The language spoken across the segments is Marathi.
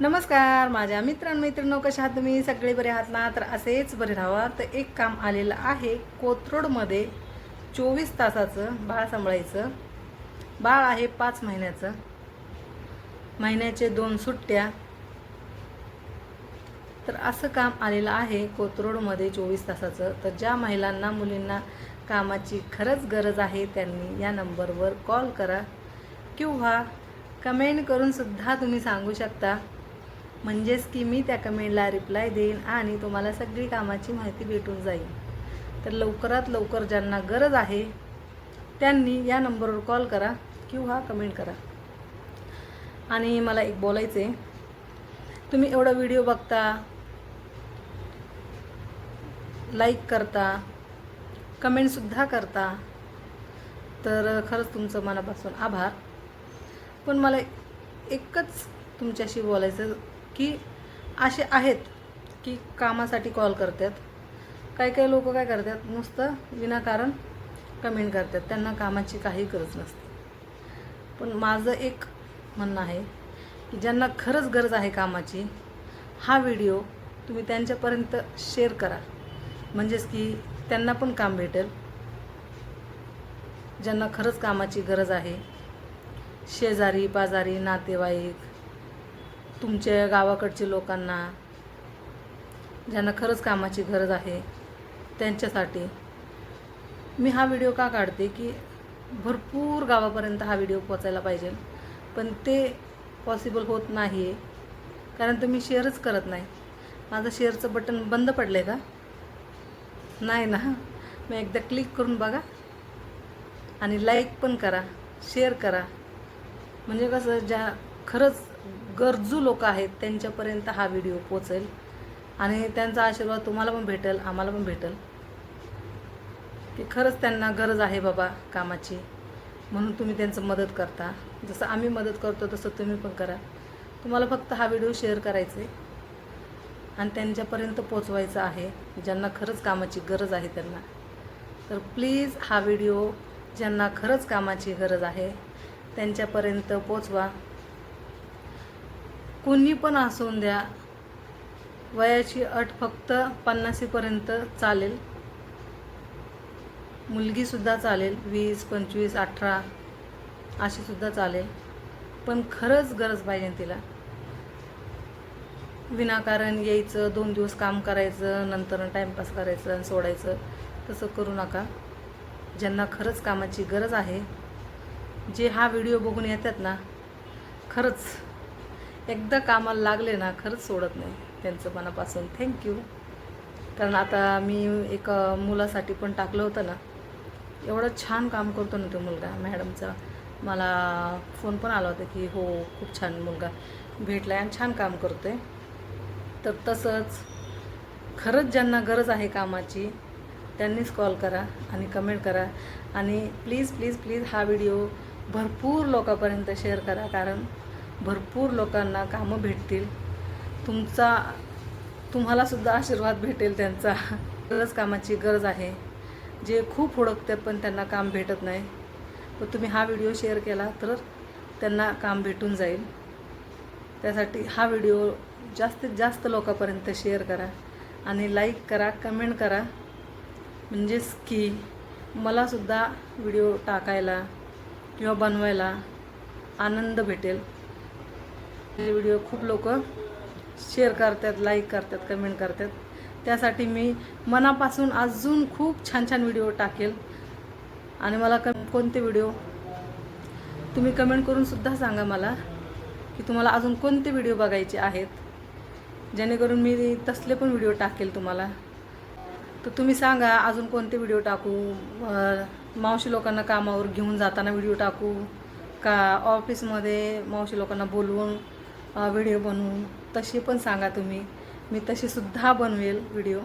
नमस्कार माझ्या मित्रांनो कशा आहात तुम्ही? सगळे बरे आहात ना? तर असेच बरे राहा तर एक काम आलेलं आहे. कोथरूडमध्ये चोवीस तासाचं बाळ सांभाळायचं. बाळ आहे पाच महिन्याचं. महिन्याचे दोन सुट्ट्या. तर असं काम आलेलं आहे कोथरूडमध्ये चोवीस तासाचं. तर ज्या महिलांना मुलींना कामाची खरंच गरज आहे त्यांनी या नंबरवर कॉल करा किंवा कमेंट करूनसुद्धा तुम्ही सांगू शकता. म्हणजेच की मी त्या कमेंटला रिप्लाय देईन आणि तुम्हाला सगळी कामाची माहिती भेटून जाईल. तर लवकरात लवकर ज्यांना गरज आहे त्यांनी या नंबरवर कॉल करा किंवा कमेंट करा. आणि मला एक बोलायचं आहे तुम्ही एवढा व्हिडिओ बघता लाईक करता कमेंटसुद्धा करता तर खरंच तुमचं मनापासून आभार. पण मला एकच तुमच्याशी बोलायचं की असे आहेत की कामासाठी कॉल करतात. काही काही लोक काय करतात नुसतं विनाकारण कमेंट करतात. त्यांना कामाची काही गरज नसते. पण माझं एक म्हणणं आहे की ज्यांना खरंच गरज आहे कामाची हा व्हिडिओ तुम्ही त्यांच्यापर्यंत शेअर करा. म्हणजेच की त्यांना पण काम भेटेल. ज्यांना खरंच कामाची गरज आहे शेजारी पाजारी नातेवाईक तुमच्या गावाकडचे लोकांना ज्यांना खरंच कामाची गरज आहे त्यांच्यासाठी मी हा व्हिडिओ का काढते की भरपूर गावापर्यंत हा व्हिडिओ पोचायला पाहिजे. पण ते पॉसिबल होत नाही आहे कारण तुम्ही शेअरच करत नाही. माझं शेअरचं बटन बंद पडलं आहे का? नाही ना. मग एकदा क्लिक करून बघा आणि लाईक पण करा शेअर करा. म्हणजे कसं ज्या खरंच गरजू लोक आहेत त्यांच्यापर्यंत हा व्हिडिओ पोचेल आणि त्यांचा आशीर्वाद तुम्हाला पण भेटेल आम्हाला पण भेटेल. की खरंच त्यांना गरज आहे बाबा कामाची. म्हणून तुम्ही त्यांचं मदत करता. जसं आम्ही मदत करतो तसं तुम्ही पण करा. तुम्हाला फक्त हा व्हिडिओ शेअर करायचा आहे आणि त्यांच्यापर्यंत पोचवायचा आहे ज्यांना खरंच कामाची गरज आहे त्यांना. तर प्लीज हा व्हिडिओ ज्यांना खरंच कामाची गरज आहे त्यांच्यापर्यंत पोचवा कुणी पण असून द्या वयाची अट फक्त पन्नासीपर्यंत चालेल. मुलगीसुद्धा चालेल वीस पंचवीस अठरा अशीसुद्धा चालेल. पण खरंच गरज पाहिजे तिला. विनाकारण यायचं दोन दिवस काम करायचं नंतर टाईमपास करायचं आणि सोडायचं तसं करू नका. ज्यांना खरंच कामाची गरज आहे जे हा व्हिडिओ बघून येतात ना खरंच एकदा कामाला लागले ना खरंच सोडत नाही त्यांचं मनापासून. थँक्यू कारण आता मी एक मुलासाठी पण टाकलं होतं ना. एवढं छान काम करतो ना तो मुलगा मॅडमचा. मला फोन पण आला होता की हो खूप छान मुलगा भेटला आहे आणि छान काम करतो आहे तर तसंच खरंच ज्यांना गरज आहे कामाची त्यांनीच कॉल करा आणि कमेंट करा. आणि प्लीज प्लीज प्लीज हा व्हिडिओ भरपूर लोकांपर्यंत शेअर करा. कारण भरपूर लोकांना कामं भेटतील. तुमचा तुम्हालासुद्धा आशीर्वाद भेटेल त्यांचा. गरज कामाची गरज आहे. जे खूप हुडकतात पण त्यांना काम भेटत नाही. तर तुम्ही हा व्हिडिओ शेअर केला तर त्यांना काम भेटून जाईल. त्यासाठी हा व्हिडिओ जास्तीत जास्त लोकांपर्यंत शेअर करा आणि लाईक करा कमेंट करा. म्हणजेच की मलासुद्धा व्हिडिओ टाकायला किंवा बनवायला आनंद भेटेल. व्हिडिओ खूप लोक शेअर करतात लाईक करतात कमेंट करतात. त्यासाठी मी मनापासून अजून खूप छान छान व्हिडिओ टाकेल. आणि मला कम कोणते व्हिडिओ तुम्ही कमेंट करून सुद्धा सांगा मला की तुम्हाला अजून कोणते व्हिडिओ बघायचे आहेत. जेणेकरून मी तसले पण व्हिडिओ टाकेल तुम्हाला. तर तुम्ही सांगा अजून कोणते व्हिडिओ टाकू? मावशी लोकांना कामावर घेऊन जाताना व्हिडिओ टाकू? का ऑफिसमध्ये मावशी लोकांना बोलवून व्हिडिओ बनवून तशी पण सांगा तुम्ही. मी तशीसुद्धा बनवेल व्हिडिओ.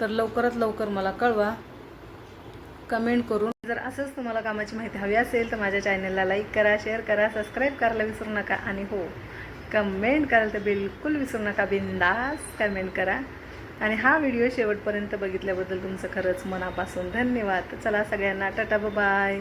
तर लवकरात लवकर मला कळवा. कमेंट करून. जर असंच तुम्हाला कामाची माहिती हवी असेल तर माझ्या चॅनलला लाईक करा शेअर करा सबस्क्राईब करायला विसरू नका आणि हो कमेंट करायला तर बिलकुल विसरू नका बिंदास कमेंट करा. आणि हा व्हिडिओ शेवटपर्यंत बघितल्याबद्दल तुमचं खरंच मनापासून धन्यवाद. चला सगळ्यांना टाटा बाय